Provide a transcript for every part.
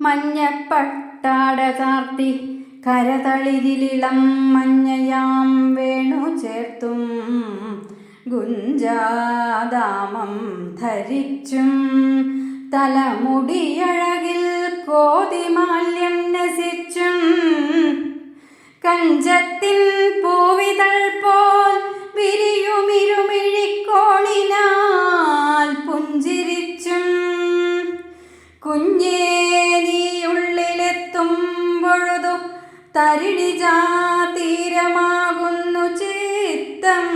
മഞ്ഞപ്പട്ടാട കരതളിതിലിളം കരതളിരിലിളം മഞ്ഞയാം വേണു ചേർത്തും ഗുഞ്ചാദാമം ധരിച്ചും തലമുടിയഴകിൽ കോതിമാല്യം നസിച്ചും കഞ്ചത്തിൻ പൂവിതൾ പോൽ വിരിയുമിരുമിഴിക്കോണിനാൽ തരിടിജാ തീരമാകുന്നു ചിത്തം.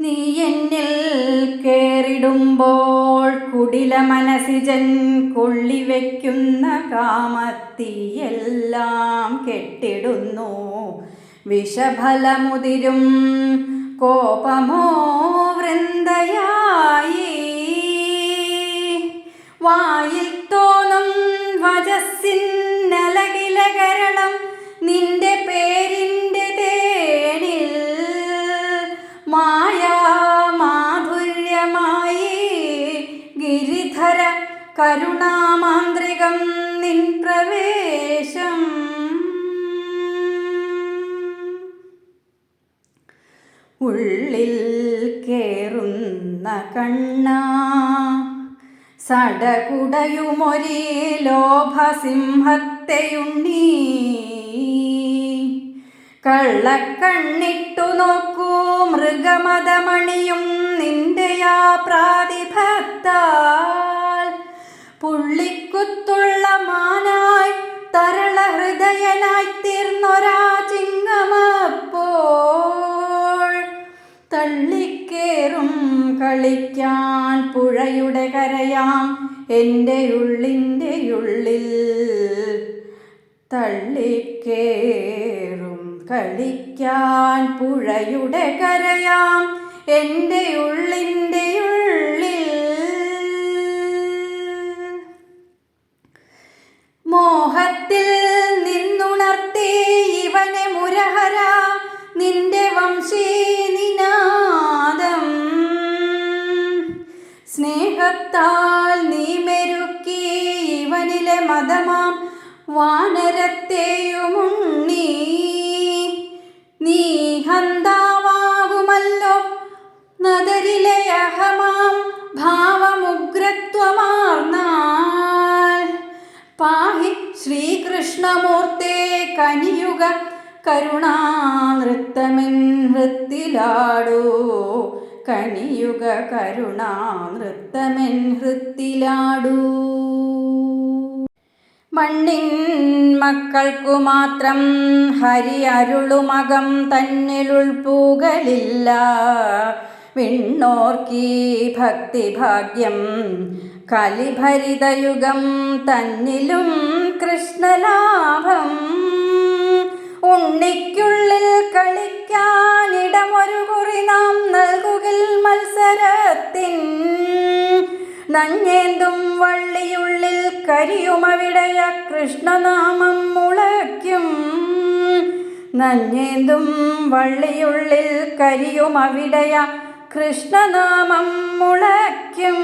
നീ എന്നിൽ കേറിടുമ്പോൾ കുടില മനസിജൻ കൊള്ളിവെക്കുന്ന കാമത്തിയെല്ലാം കെട്ടിടുന്നു. വിഷഫലമുതിരും കോപമോ വൃന്ദയായി. വായിൽ കരുണാമാന്ത്രികം നിൻ പ്രവേശം. ഉള്ളിൽ കേറുന്ന കണ്ണ സടകുടയുമൊരേ ലോഭസിംഹത്തെയുണ്ണീ. കള്ളക്കണ്ണിട്ടു നോക്കൂ മൃഗമതമണിയും നിന്റെയാ പ്രാതിഭക്താൽ തള്ളിക്കേറും കളിക്കാൻ പുഴയുടെ കരയാം. എന്റെ ഉള്ളിന്റെ ഉള്ളിൽ തള്ളിക്കേറും കളിക്കാൻ പുഴയുടെ കരയാം. എന്റെ ഉള്ളിന്റെ ഉള്ളിൽ സ്നേഹത്താൽ നീ മെരുക്കി ഇവനിലെ മതമാം വാനരത്തെയുമുണ്ണി നീ ഹന്താവാകുമല്ലോ നദരിലെ അഹമാം ഭാവമുഗ്രത്വമാർന്നാൽ. പാഹി ശ്രീകൃഷ്ണമൂർത്തേ കനിയുക കരുണാനൃത്തമെൻ ഹൃത്തിലാടൂ കനിയുക കരുണാമൃത്തമെൻ ഹൃത്തിലാടൂ. മണ്ണിൻ മക്കൾക്കു മാത്രം ഹരി അരുളുമകം തന്നിലുൾപ്പൂകലില്ല വിണ്ണോർക്കീ ഭക്തിഭാഗ്യം കലിഭരിതയുഗം തന്നിലും കൃഷ്ണലാഭം മത്സരത്തിൻ നഞ്ഞേന്തും വള്ളിയുള്ളിൽ കരിയുമവിടയ കൃഷ്ണനാമം മുളയ്ക്കും. നഞ്ഞേന്തും വള്ളിയുള്ളിൽ കരിയുമവിടയ കൃഷ്ണനാമം മുളയ്ക്കും.